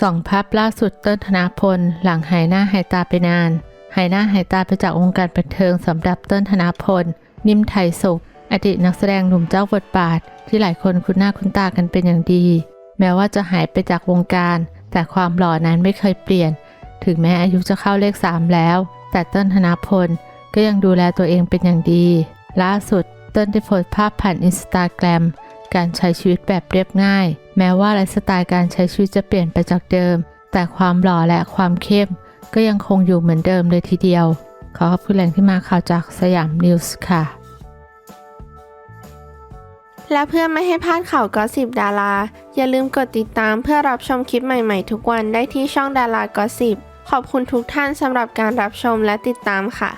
ส่องภาพล่าสุดเต้นธนาพล หลังหายหน้าหายตาไปนาน หายหน้าหายตาไปจากวงการบันเทิงสำหรับเต้นธนาพล นิ่มไทยสุข อดีตนักแสดงหนุ่มเจ้าบทบาท ที่หลายคนคุ้นหน้าคุ้นตากันเป็นอย่างดี แม้ว่าจะหายไปจากวงการ แต่ความหล่อนั้นไม่เคยเปลี่ยน ถึงแม้อายุจะเข้าเลข3แล้ว แต่เต้นธนาพล ก็ยังดูแลตัวเองเป็นอย่างดี ล่าสุดเต้นได้โพสต์ภาพผ่านอินสตาแกรม การใช้ชีวิตแบบเรียบง่าย แม้ว่าไลฟ์สไตล์การใช้ชีวิตจะเปลี่ยนไปจากเดิม แต่ความหล่อและความเข้ม ก็ยังคงอยู่เหมือนเดิมเลยทีเดียว ขอขอบคุณแหล่งที่มาข่าวจากสยามนิวส์ค่ะ และเพื่อไม่ให้พลาดข่าวก็สิบดารา อย่าลืมกดติดตามเพื่อรับชมคลิปใหม่ๆ ทุกวันได้ที่ช่องดารากอสิบขอบคุณทุกท่านสำหรับการรับชมและติดตามค่ะ